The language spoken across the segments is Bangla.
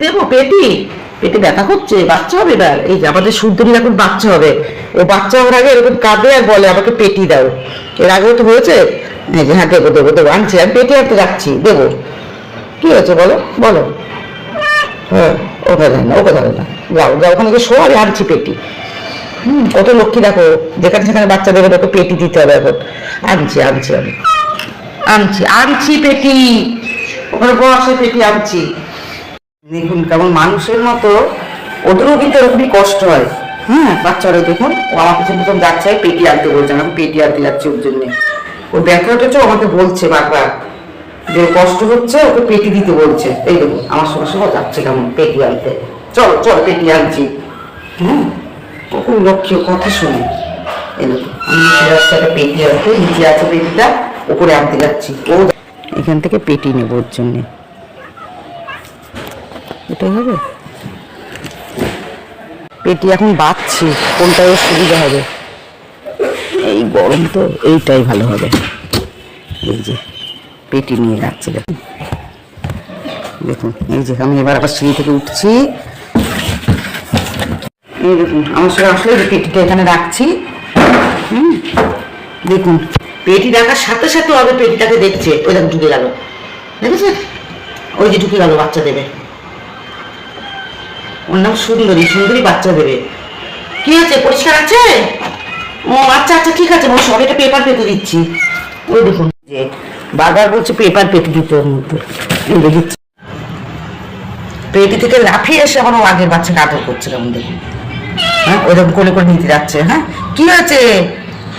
দেবো, পেটি। পেটে ব্যথা করছে, বাচ্চা হবে এবার। এই যে আমাদের সুন্দরীর এখন বাচ্চা হবে। ও বাচ্চা হওয়ার আগে এরকম কাঁদে আর বলে, আমাকে পেটি দাও। এর আগেও তো হয়েছে। হ্যাঁ দেবো দেবো দেবো, আনছি, আমি পেটি আনতে যাচ্ছি, দেবো। কি হয়েছে বলো? বলো। হ্যাঁ ওকে ধরে না ওকে ধরে না। যাও যাও, ওখানে শো আমি আনছি পেটি। হুম, কত লক্ষ্মী দেখো, যেখানে সেখানে বাচ্চা দেবে ওকে পেটি দিতে হবে এখন। আনছি আনছি আমি আনছি। আনছি পেটি। ওখানে বসে পেটি আনছি। দেখুন, কেমন মানুষের মতো ওদেরও কিন্তু এরকমই কষ্ট হয়। হ্যাঁ বাচ্চারা দেখুন, ও আমার পিছন পিছন যাচ্ছে পেটি আনতে বলছে আমি পেটি আনতে যাচ্ছি ওর জন্য। ও ব্যথা উঠেছে আমাকে বলছে বারবার যে কষ্ট হচ্ছে, ওকে পেটি দিতে বলছে। এই দেখুন, আমার সঙ্গে সঙ্গে যাচ্ছে কেমন পেটি আনতে। চল চল, পেটি আনছি। হ্যাঁ কখন লক্ষ্য কথা শুনে। একটা পেটি আনতে, নিচে আছে পেটিটা উপরে আনতে যাচ্ছি। ও এখান থেকে পেটি নেব ওর জন্যে। এটাই হবে? পেটি এখন বাঁচছি কোনটা ওর সুবিধা হবে? এই গরম তো, এইটাই ভালো হবে। এই যে, পেটি নিয়ে যাচ্ছে, দেখুন। দেখুন, এই যে, আমি এবার আবার সিঁড়ি থেকে উঠছি। এই দেখুন, আমার সঙ্গে আসলে পেটিটা এখানে রাখছি। হুম, দেখুন, পেটি রাখার সাথে সাথে হবে, পেটিটাকে দেখছে, ওই দেখুন, ঢুকে গেল। দেখেছে ওই যে ঢুকে গেল, বাচ্চা দেবে। ওর নাম সুন্দরী সুন্দরী বাচ্চা দেবে। কি আছে পরিষ্কার আছে? ও আচ্ছা আচ্ছা ঠিক আছে ওর সবাইটা পেপার পেতে দিচ্ছি। ওই দেখুন, যে বলছে পেপার পেতে দিতে ওর মধ্যে দিচ্ছি পেটি থেকে লাফিয়ে এসে আমার আগের বাচ্চাকে আদর করছে, কেমন দেখুন। হ্যাঁ দেখুন, কোলে করে নিতে যাচ্ছে হ্যাঁ। কি হয়েছে?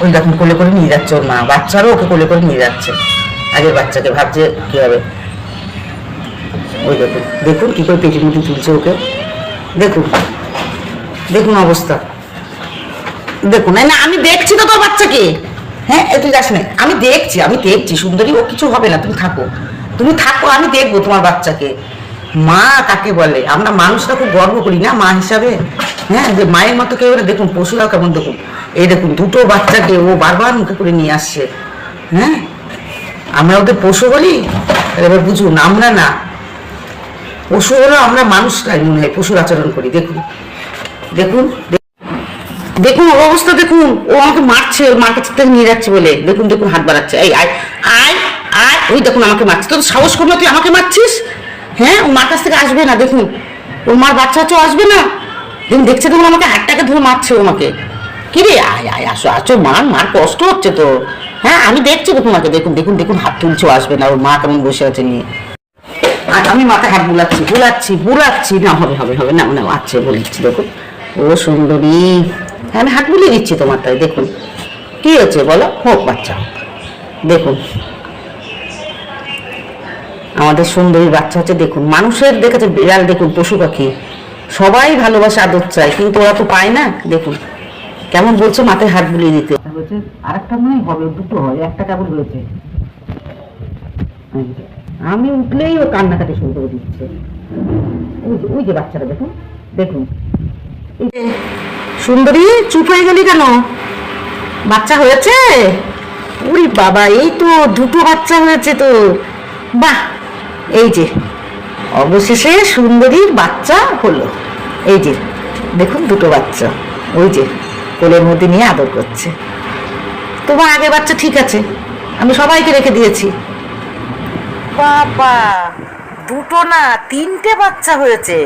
ওই দেখুন, কোলে করে নিয়ে যাচ্ছে ওর মা। বাচ্চারও ওকে কোলে করে নিয়ে যাচ্ছে। আগের বাচ্চাকে ভাবছে কি হবে। ওই দেখুন দেখুন কি করে পেটের মধ্যে তুলছে ওকে। দেখুন দেখুন অবস্থা। দেখুন না, আমি দেখছি তো তোর বাচ্চাকে। হ্যাঁ তুই যাস না, আমি দেখছি আমি দেখছি, সুন্দরী ও কিছু হবে না, তুমি থাকো। তুমি থাকো, আমি দেখব তোমার বাচ্চাকে। মা কাকে বলে? আমরা মানুষরা খুব গর্ব করি না মা হিসাবে? হ্যাঁ যে মায়ের মতো কেউ না, দেখুন, পশুরাও কেমন, দেখুন। এই দেখুন, দুটো বাচ্চাকে ও বারবার মুখে করে নিয়ে আসছে। হ্যাঁ আমরা ওদের পশু বলি? এবার বুঝুন, আমরা না। পশু হলো আমরা মানুষরাই মনে হয়, পশুর আচরণ করি। দেখুন দেখুন দেখুন ওর অবস্থা, দেখুন। ও আমাকে মারছে, ওর মার কাছে নিয়ে যাচ্ছে বলে। দেখুন দেখুন, হাত বাড়াচ্ছে। এই, আয় আয় আয়। ওই দেখুন, আমাকে মারছে। তোর সাহস করল তুই আমাকে মারছিস? হ্যাঁ ওর মার কাছ থেকে আসবে না, দেখুন। ওর মার বাচ্চা আছে, ও আসবে না। দেখুন, দেখছে দেখুন, আমাকে হাতটাকে ধরে মারছে ও আমাকে। কি রে? আয় আয়, আসো আসো, মার মার, কষ্ট হচ্ছে তো হ্যাঁ আমি দেখছি দেখুন তোমাকে দেখুন দেখুন দেখুন, হাত তুলছে, ও আসবে না। ওর মা কেমন বসে আছে নিয়ে। আর আমি মাথায় হাত বুলাচ্ছি বুলাচ্ছি বুলাচ্ছি না, হবে হবে হবে, না না, আছে বলেছি, দেখুন। ও সুন্দরী। হ্যাঁ আমি হাত বুলিয়ে দিচ্ছি তোমার তাই, দেখুন। কি হয়েছে বলো? হোক, বাচ্চা দেখুন। আমাদের সুন্দরী বাচ্চা হচ্ছে, দেখুন, মানুষের দেখেছে বিড়াল, দেখুন, পশু পাখি। সবাই ভালোবাসা, আদর চায়, কিন্তু ওরা তো পায় না, দেখুন। কেমন বলছো, মাথায় হাত বুলিয়ে দিতে। আরেকটা মনে হবে, দুটো হয়, একটা কেবল হয়েছে। আমি উঠলেই ও কান্নাকাটি শুরু করে দিচ্ছে ওই যে বাচ্চারা দেখুন দেখুন। সুন্দরী, চুপ হয়ে গেলি কেন? বাচ্চা হয়েছে? উরি বাবা, এই তো দুটো বাচ্চা হয়েছে তো। বাহ, এই যে, অবশেষে সুন্দরীর বাচ্চা হলো। এই যে, দেখুন দুটো বাচ্চা। ওই যে, কোলের মধ্যে নিয়ে আদর করছে। তোমার আগে বাচ্চা ঠিক আছে। আমি সবাইকে রেখে দিয়েছি। বাবা দুটো না তিনটে বাচ্চা হয়েছে।